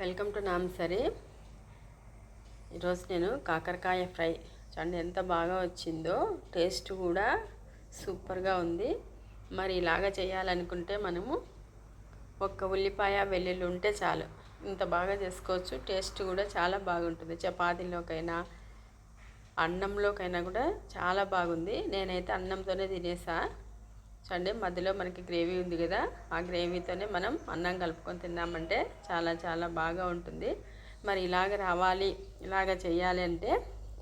Welcome to నామ్సరీ ఈరోజు నేను కాకరకాయ ఫ్రై. చూడండి ఎంత బాగా వచ్చిందో. టేస్ట్ కూడా సూపర్గా ఉంది. మరి ఇలాగా చేయాలనుకుంటే మనము ఒక్క ఉల్లిపాయ వెల్లుల్లి ఉంటే చాలు. ఇంత బాగా చేసుకోవచ్చు. టేస్ట్ కూడా చాలా బాగుంటుంది. చపాతీలోకైనా అన్నంలోకైనా కూడా చాలా బాగుంది. నేనైతే అన్నంతోనే తినేసా. చూడండి మధ్యలో మనకి గ్రేవీ ఉంది కదా ఆ గ్రేవీతోనే మనం అన్నం కలుపుకొని తిన్నామంటే చాలా చాలా బాగా ఉంటుంది. మరి ఇలాగ రావాలి ఇలాగ చేయాలి అంటే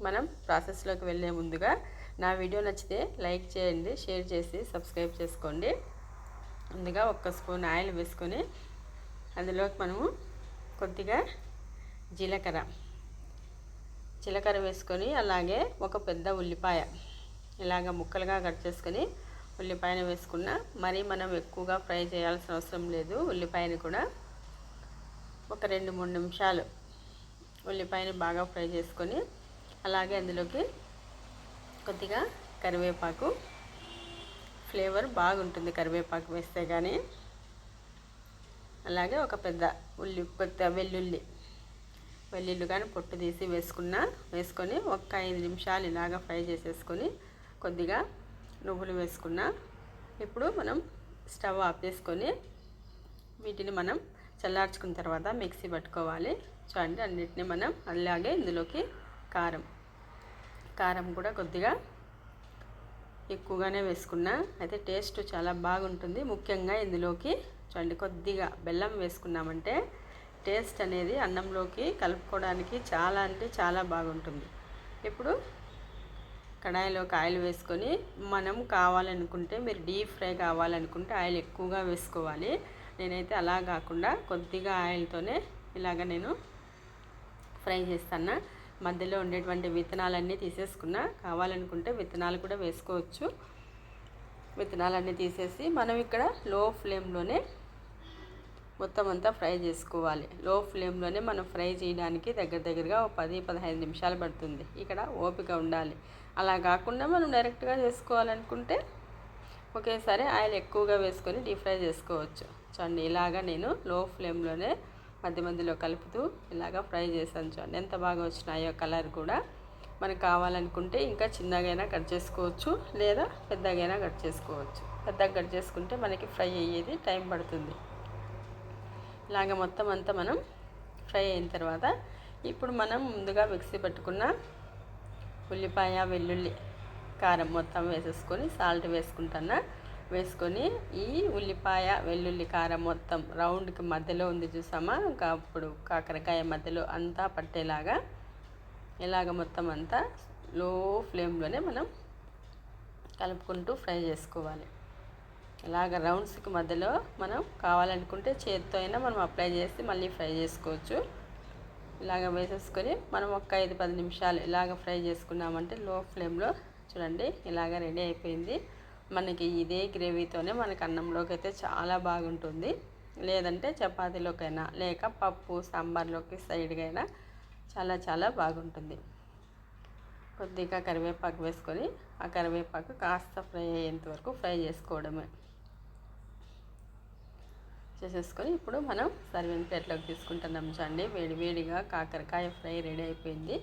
మనం ప్రాసెస్లోకి వెళ్ళే ముందుగా నా వీడియో నచ్చితే లైక్ చేయండి షేర్ చేసి సబ్స్క్రైబ్ చేసుకోండి. ముందుగా ఒక్క స్పూన్ ఆయిల్ వేసుకొని అందులోకి మనము కొద్దిగా జీలకర్ర జీలకర్ర వేసుకొని అలాగే ఒక పెద్ద ఉల్లిపాయ ఇలాగ ముక్కలుగా కట్ చేసుకొని ఉల్లిపాయను వేసుకున్న మరీ మనం ఎక్కువగా ఫ్రై చేయాల్సిన అవసరం లేదు ఉల్లిపాయని కూడా. ఒక రెండు మూడు నిమిషాలు ఉల్లిపాయని బాగా ఫ్రై చేసుకొని అలాగే అందులోకి కొద్దిగా కరివేపాకు. ఫ్లేవర్ బాగుంటుంది కరివేపాకు వేస్తే కానీ అలాగే ఒక పెద్ద ఉల్లి పెద్ద వెల్లుల్లి. వెల్లుల్లి కానీ పొట్టు తీసి వేసుకున్న వేసుకొని ఒక ఐదు నిమిషాలు ఇలాగ ఫ్రై చేసేసుకొని కొద్దిగా నువ్వులు వేసుకున్న. ఇప్పుడు మనం స్టవ్ ఆఫ్ చేసుకొని వీటిని మనం చల్లార్చుకున్న తర్వాత మిక్సీ పట్టుకోవాలి. చూడండి అన్నిటిని మనం అలాగే ఇందులోకి కారం కారం కూడా కొద్దిగా ఎక్కువగానే వేసుకున్నా. అయితే టేస్ట్ చాలా బాగుంటుంది. ముఖ్యంగా ఇందులోకి చూడండి కొద్దిగా బెల్లం వేసుకున్నామంటే టేస్ట్ అనేది అన్నంలోకి కలుపుకోవడానికి చాలా అంటే చాలా బాగుంటుంది. ఇప్పుడు కడాయిలో ఆయిల్ వేసుకొని మనం కావాలనుకుంటే మీరు డీప్ ఫ్రై కావాలనుకుంటే ఆయిల్ ఎక్కువగా వేసుకోవాలి. నేనైతే అలా కాకుండా కొద్దిగా ఆయిల్తోనే ఇలాగ నేను ఫ్రై చేస్తాను. మధ్యలో ఉండేటువంటి విత్తనాలన్నీ తీసేసుకున్నా. కావాలనుకుంటే విత్తనాలు కూడా వేసుకోవచ్చు. విత్తనాలన్నీ తీసేసి మనం ఇక్కడ లో ఫ్లేమ్లోనే మొత్తం అంతా ఫ్రై చేసుకోవాలి. లో ఫ్లేమ్లోనే మనం ఫ్రై చేయడానికి దగ్గర దగ్గరగా ఒక పది పదహైదు నిమిషాలు పడుతుంది. ఇక్కడ ఓపిక ఉండాలి. అలా కాకుండా మనం డైరెక్ట్గా చేసుకోవాలనుకుంటే ఒకేసారి ఆయిల్ ఎక్కువగా వేసుకొని డీప్ ఫ్రై చేసుకోవచ్చు. చూడండి ఇలాగా నేను లో ఫ్లేమ్లోనే మధ్య మధ్యలో కలుపుతూ ఇలాగా ఫ్రై చేశాను చూడండి. ఎంత బాగా వచ్చినాయో కలర్ కూడా. మనకు కావాలనుకుంటే ఇంకా చిన్నగైనా కట్ చేసుకోవచ్చు లేదా పెద్దగైనా కట్ చేసుకోవచ్చు. పెద్దగా కట్ చేసుకుంటే మనకి ఫ్రై అయ్యేది టైం పడుతుంది. ఇలాగ మొత్తం అంతా మనం ఫ్రై అయిన తర్వాత ఇప్పుడు మనం ముందుగా మిక్సీ పెట్టుకున్న ఉల్లిపాయ వెల్లుల్లి కారం మొత్తం వేసేసుకొని సాల్ట్ వేసుకుంటున్నా వేసుకొని ఈ ఉల్లిపాయ వెల్లుల్లి కారం మొత్తం రౌండ్కి మధ్యలో ఉంది చూసామా? ఇంకా అప్పుడు కాకరకాయ మధ్యలో అంతా పట్టేలాగా ఇలాగ మొత్తం అంతా లో ఫ్లేమ్లోనే మనం కలుపుకుంటూ ఫ్రై చేసుకోవాలి. ఇలాగ రౌండ్స్కి మధ్యలో మనం కావాలనుకుంటే చేతితో అయినా మనం అప్లై చేసి మళ్ళీ ఫ్రై చేసుకోవచ్చు. ఇలాగ వేసేసుకొని మనం ఒక ఐదు పది నిమిషాలు ఇలాగ ఫ్రై చేసుకున్నామంటే లో ఫ్లేమ్లో చూడండి ఇలాగ రెడీ అయిపోయింది. మనకి ఇదే గ్రేవీతోనే మనకి అన్నంలోకి అయితే చాలా బాగుంటుంది. లేదంటే చపాతీలోకైనా లేక పప్పు సాంబార్లోకి సైడ్గా అయినా చాలా చాలా బాగుంటుంది. కొద్దిగా కరివేపాకు వేసుకొని ఆ కరివేపాకు కాస్త ఫ్రై అయ్యేంత వరకు ఫ్రై చేసుకోవడమే. చేసేసుకొని ఇప్పుడు మనం సర్వింగ్ ప్లేట్లోకి తీసుకుంటున్నాం చూడండి. వేడివేడిగా కాకరకాయ ఫ్రై రెడీ అయిపోయింది.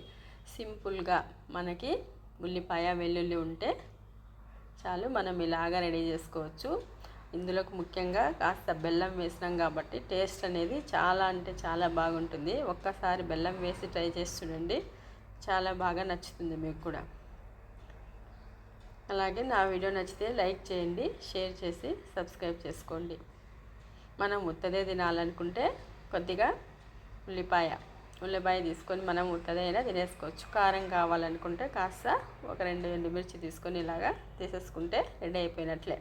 సింపుల్గా మనకి ఉల్లిపాయ వెల్లుల్లి ఉంటే చాలు మనం ఇలాగా రెడీ చేసుకోవచ్చు. ఇందులోకి ముఖ్యంగా కాస్త బెల్లం వేసినాం కాబట్టి టేస్ట్ అనేది చాలా అంటే చాలా బాగుంటుంది. ఒక్కసారి బెల్లం వేసి ట్రై చేసి చూడండి. చాలా బాగా నచ్చుతుంది మీకు కూడా. అలాగే నా వీడియో నచ్చితే లైక్ చేయండి షేర్ చేసి సబ్స్క్రైబ్ చేసుకోండి. మనం ఉత్తదే తినాలనుకుంటే కొద్దిగా ఉల్లిపాయ ఉల్లిపాయ తీసుకొని మనం ఉత్తదే అయినా తినేసుకోవచ్చు. కారం కావాలనుకుంటే కాస్త ఒక రెండు ఎండుమిర్చి తీసుకొని ఇలాగా తీసేసుకుంటే రెడీ అయిపోయినట్లే.